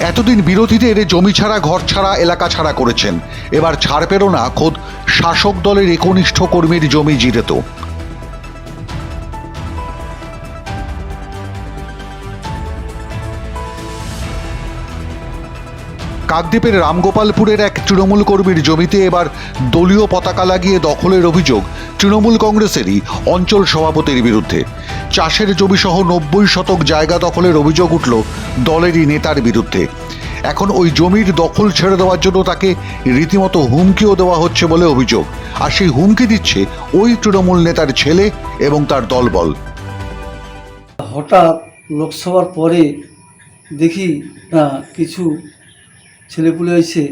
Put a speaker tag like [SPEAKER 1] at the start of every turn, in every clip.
[SPEAKER 1] এতদিন বিরোধীদের জমি ছাড়া, ঘর ছাড়া, এলাকা ছাড়া করেছেন। এবার ছাড় পেল না, খোদ শাসক দলের একনিষ্ঠ কর্মীর জমি জিরেত কাকদ্বীপের রামগোপালপুরের এক তৃণমূল কর্মীর জমিতে এবার দলীয় পতাকা লাগিয়ে দখলের অভিযোগ। তৃণমূল কংগ্রেসেরই অঞ্চল সভাপতির বিরুদ্ধে। চাষের জমি সহ নব্বই শতক জায়গা দখলের অভিযোগ উঠল দলেরই নেতার বিরুদ্ধে। এখন ওই জমির দখল ছেড়ে দেওয়ার জন্য তাকে রীতিমতো হুমকিও দেওয়া হচ্ছে বলে অভিযোগ। আর সেই হুমকি দিচ্ছে ওই তৃণমূল নেতার ছেলে এবং তার দলবল।
[SPEAKER 2] হঠাৎ লোকসভার পরে দেখি, না, কিছু ছেলেপুলে এসে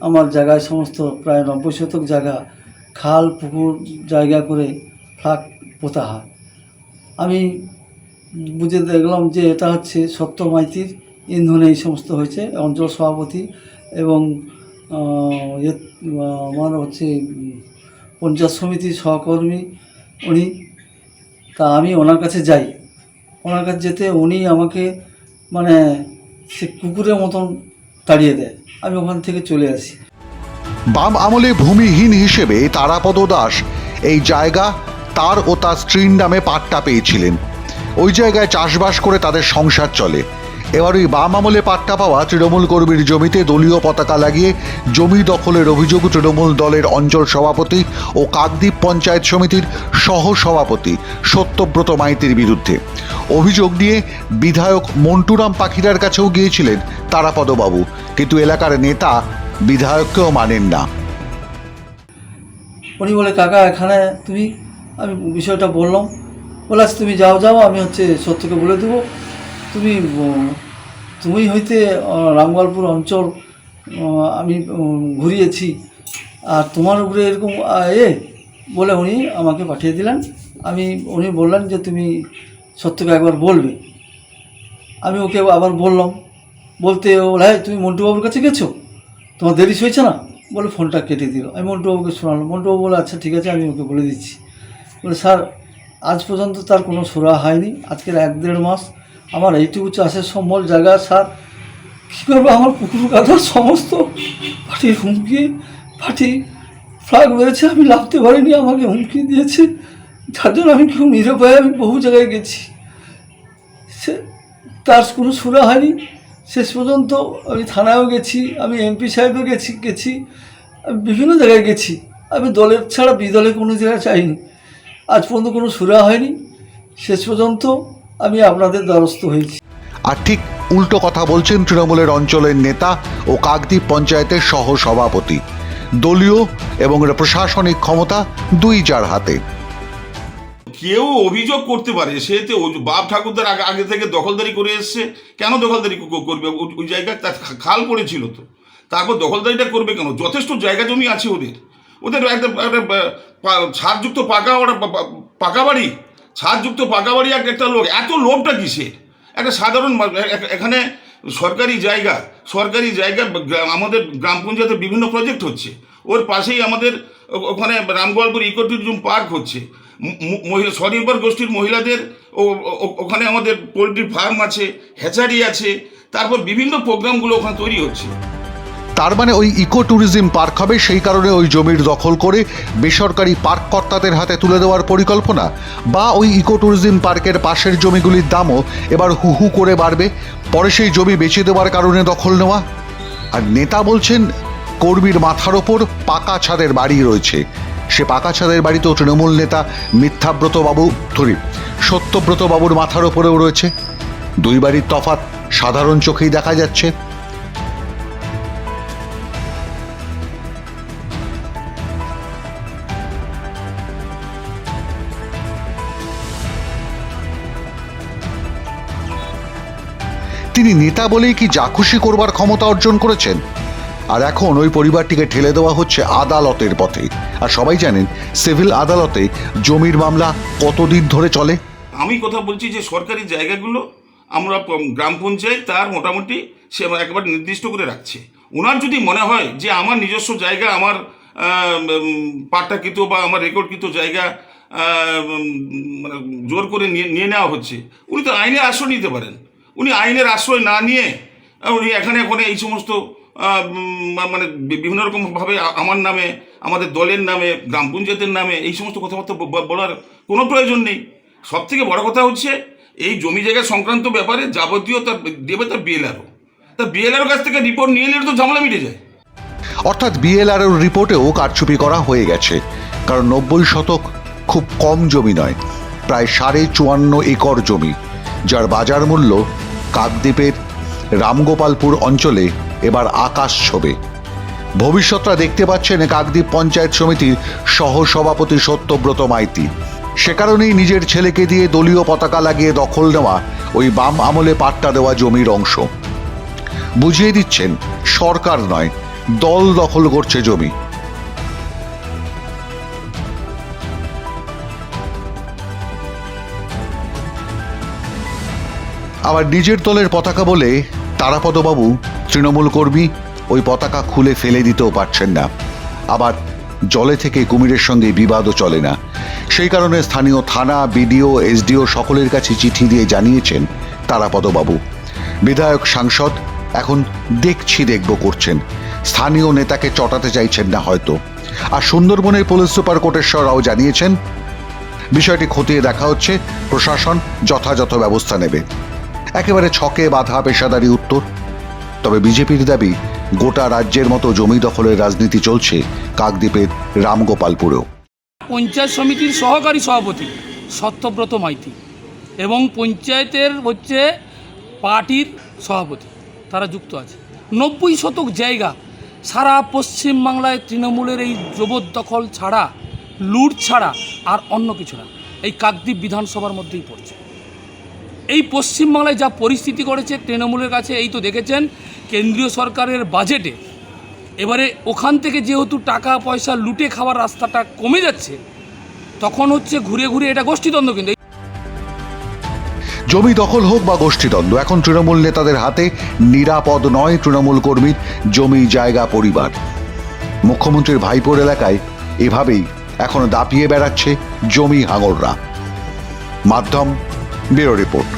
[SPEAKER 2] আমার জায়গায় সমস্ত প্রায় নব্বই শতক জায়গা খাল, পুকুর জায়গা করে ফ্লাগ পোতা হয়। আমি বুঝে দেখলাম যে এটা হচ্ছে সত্য মাইতির ইন্ধনে এই সমস্ত হয়েছে। অঞ্চল সভাপতি এবং আমার হচ্ছে পঞ্চায়েত সমিতির সহকর্মী উনি। তা আমি ওনার কাছে যাই। ওনার কাছে যেতে উনি আমাকে মানে সে কুকুরের মতন তাড়িয়ে দেয়। আমি ওখান থেকে চলে আসি।
[SPEAKER 1] বাম আমলে ভূমিহীন হিসেবে তারাপদ দাস এই জায়গা তার ও তার স্ত্রীর নামে পাট্টা পেয়েছিলেন। ওই জায়গায় চাষবাস করে তাদের সংসার চলে। এবার ওই বাম আমলে পাট্টা পাওয়া তৃণমূল কর্মীর জমিতে দলীয় পতাকা লাগিয়ে জমি দখলের অভিযোগ তৃণমূল দলের অঞ্চল সভাপতি ও কাকদ্বীপ পঞ্চায়েত সমিতির সহ সভাপতি সত্যব্রত মাইতির বিরুদ্ধে। অভিযোগ নিয়ে বিধায়ক মন্টুরাম পাখিরার কাছেও গিয়েছিলেন তারাপদবাবু। কিন্তু এলাকার নেতা বিধায়ককেও মানেন না।
[SPEAKER 2] উনি বলে কাকা এখানে তুমি আমি বিষয়টা বললাম। বলে আচ্ছা তুমি যাও যাও আমি হচ্ছে সত্যকে বলে দেবো। তুমি তুমি হইতে আহ, রামগোপালপুর অঞ্চল আমি ঘুরিয়েছি। আর তোমার উপরে এরকম এ? বলে উনি আমাকে পাঠিয়ে দিলেন। আমি উনি বললেন যে তুমি সত্যকে একবার বলবে। আমি ওকে আবার বললাম। বলতে ও হ্যাঁ তুমি মন্টুবাবুর কাছে গেছো? তোমার দেরি হয়েছে না? বলে ফোনটা কেটে দিল। আমি মন্টুবাবুকে শোনালাম। মন্টুবাবু বলে আচ্ছা ঠিক আছে, আমি ওকে বলে দিচ্ছি। বলে, স্যার, আজ পর্যন্ত তার কোনো সুরা হয়নি। আজকের এক দেড় মাস। আমার এইটুকু চাষের সম্বল জায়গা, স্যার। কী করব? আমার পুকুর কাটার সমস্ত পার্টির হুমকি পার্টি ফ্লাগ মেরেছে। আমি লাভতে পারিনি, আমাকে হুমকি দিয়েছে। যার জন্য আমি কেউ নিরুপায়, আমি বহু জায়গায় গেছি। সে, তার কোনো সুরা হয়নি। শেষ পর্যন্ত আমি থানায়ও গেছি, আমি এমপি সাহেবও গেছি গেছি, আমি বিভিন্ন জায়গায় গেছি। আমি দলের ছাড়া বিদলে কোনো জায়গায় চাইনি আজ পর্যন্ত কোনো সুরা হয়নি। শেষ পর্যন্ত আমি আপনাদের দ্বারস্থ হয়েছি।
[SPEAKER 1] আর ঠিক উল্টো কথা বলছেন তৃণমূলের অঞ্চলের নেতা ও কাকদ্বীপ পঞ্চায়েতের সহ সভাপতি দলীয় এবং প্রশাসনিক ক্ষমতা দুই যার হাতে।
[SPEAKER 3] কেউ অভিযোগ করতে পারে সে তো বাপ ঠাকুরদার আগে আগে থেকে দখলদারি করে এসছে। কেন দখলদারি করবে? ওই- জায়গায় তার খাল পড়েছিল তো। তারপর দখলদারিটা করবে কেন? যথেষ্ট জায়গা জমি আছে ওদের। ওদের একটা ছাদযুক্ত পাকা ওরা পাকা বাড়ি। ছাদযুক্ত পাকা বাড়ি এক- একটা লোক। এত লোভটা কিসের? একটা সাধারণ এখানে সরকারি জায়গা। সরকারি জায়গা আমাদের গ্রাম পঞ্চায়েতে বিভিন্ন প্রজেক্ট হচ্ছে। ওর পাশেই আমাদের ওখানে রামগোপালপুর ইকো ট্যুরিজম পার্ক হচ্ছে। মহিলা স্বনির্ভর গোষ্ঠীর মহিলাদের ও- ওখানে আমাদের পোলট্রি ফার্ম আছে, হ্যাচারি আছে, তারপর বিভিন্ন প্রোগ্রামগুলো ওখানে তৈরি হচ্ছে।
[SPEAKER 1] তার মানে ওই ইকো ট্যুরিজম পার্ক হবে, সেই কারণে ওই জমির দখল করে বেসরকারি পার্ক কর্তাদের হাতে তুলে দেওয়ার পরিকল্পনা, বা ওই ইকো ট্যুরিজম পার্কের পাশের জমিগুলির দামও এবার হু হু করে বাড়বে, পরে সেই জমি বেচে দেওয়ার কারণে দখল নেওয়া। আর নেতা বলছেন, কর্মীর মাথার ওপর পাকা ছাদের বাড়ি রয়েছে। সে পাকা ছাদের বাড়িতেও তৃণমূল নেতা মিথ্যাব্রত বাবু ধরি। সত্যব্রত বাবুর মাথার ওপরেও রয়েছে। দুই বাড়ির তফাৎ সাধারণ চোখেই দেখা যাচ্ছে। তিনি নেতা বলেই কি যা খুশি করবার ক্ষমতা অর্জন করেছেন? আর এখন ওই পরিবারটিকে ঠেলে দেওয়া হচ্ছে আদালতের পথে। আর সবাই জানেন, সিভিল আদালতে জমির মামলা কতদিন ধরে চলে?
[SPEAKER 3] আমি কথা বলছি যে সরকারি জায়গাগুলো আমরা গ্রাম পঞ্চায়েত তার মোটামুটি সে একেবারে নির্দিষ্ট করে রাখছে। ওনার যদি মনে হয় যে আমার নিজস্ব জায়গা, আমার পাট্টাকৃত বা আমার রেকর্ডকৃত জায়গা মানে জোর করে নিয়ে নেওয়া হচ্ছে, উনি তো আইনের আশ্রয় নিতে পারেন। উনি আইনের আশ্রয় না নিয়ে এবং এখানে ওখানে এই সমস্ত মানে বিভিন্ন রকমভাবে আমার নামে, আমাদের দলের নামে, গ্রাম পঞ্চায়েতের নামে এই সমস্ত কথাবার্তা বলার কোনো প্রয়োজন নেই। সব থেকে বড় কথা হচ্ছে, এই জমি জায়গা সংক্রান্ত ব্যাপারে যাবতীয় তার দেবে তার বিএলআরও তা বিএলআর কাছ থেকে রিপোর্ট নিয়ে নিলে তো ঝামেলা মিটে যায়।
[SPEAKER 1] অর্থাৎ বিএলআর রিপোর্টেও কারচুপি করা হয়ে গেছে। কারণ নব্বই শতক খুব কম জমি নয়, প্রায় সাড়ে চুয়ান্ন একর জমি, যার বাজার মূল্য কাকদ্বীপের রামগোপালপুর অঞ্চলে এবার আকাশ ছোবে। ভবিষ্যৎটা দেখতে পাচ্ছেন কাকদ্বীপ পঞ্চায়েত সমিতির সহসভাপতি সত্যব্রত মাইতি। সে কারণেই নিজের ছেলেকে দিয়ে দলীয় পতাকা লাগিয়ে দখল নেওয়া ওই বাম আমলে পাট্টা দেওয়া জমির অংশ। বুঝিয়ে দিচ্ছেন, সরকার নয়, দল দখল করছে জমি। আবার নিজের দলের পতাকা বলে তারাপদবাবু তৃণমূল কর্মী ওই পতাকা খুলে ফেলে দিতেও পারছেন না। আবার জলে থেকে কুমিরের সঙ্গে বিবাদও চলে না। সেই কারণে স্থানীয় থানা, বিডিও, এসডিও সকলের কাছে চিঠি দিয়ে জানিয়েছেন তারাপদবাবু। বিধায়ক, সাংসদ এখন দেখছি দেখব করছেন। স্থানীয় নেতাকে চটাতে চাইছেন না হয়তো। আর সুন্দরবনের পুলিশ সুপার কোটেশ্বর রাও জানিয়েছেন, বিষয়টি খতিয়ে দেখা হচ্ছে, প্রশাসন যথাযথ ব্যবস্থা নেবে। একেবারে ছকে বাধা পেশাদারি উত্তর। তবে বিজেপির দাবি, গোটা রাজ্যের মতো জমি দখলের রাজনীতি চলছে কাকদ্বীপের রামগোপালপুরেও।
[SPEAKER 4] পঞ্চায়েত সমিতির সহকারী সভাপতি, সত্যব্রত মাইতি, এবং পঞ্চায়েতের হচ্ছে পার্টির সভাপতি, তারা যুক্ত আছে। নব্বই শতক জায়গা, সারা পশ্চিমবাংলায় তৃণমূলের এই জবরদখল ছাড়া, লুট ছাড়া আর অন্য কিছু না। এই কাকদ্বীপ বিধানসভার মধ্যেই পড়ছে। এই পশ্চিমবাংলায় যা পরিস্থিতি করেছে তৃণমূলের কাছে, এই তো দেখেছেন, কেন্দ্রীয় সরকারের বাজেটে এবারে ওখান থেকে যেহেতু টাকা, পয়সা লুটে খাওয়ার রাস্তাটা কমে যাচ্ছে, তখন হচ্ছে ঘুরে ঘুরে এটা গোষ্ঠীদ্বন্দ্ব কিন্তু।
[SPEAKER 1] জমি দখল হোক বা গোষ্ঠীদ্বন্দ্ব, এখন তৃণমূল নেতাদের হাতে নিরাপদ নয় তৃণমূল কর্মীর জমি, জায়গা, পরিবার। মুখ্যমন্ত্রীর ভাইপোর এলাকায় এভাবেই এখন দাপিয়ে বেড়াচ্ছে জমি হাঙররা। মাধ্যম ব্যুরো রিপোর্ট।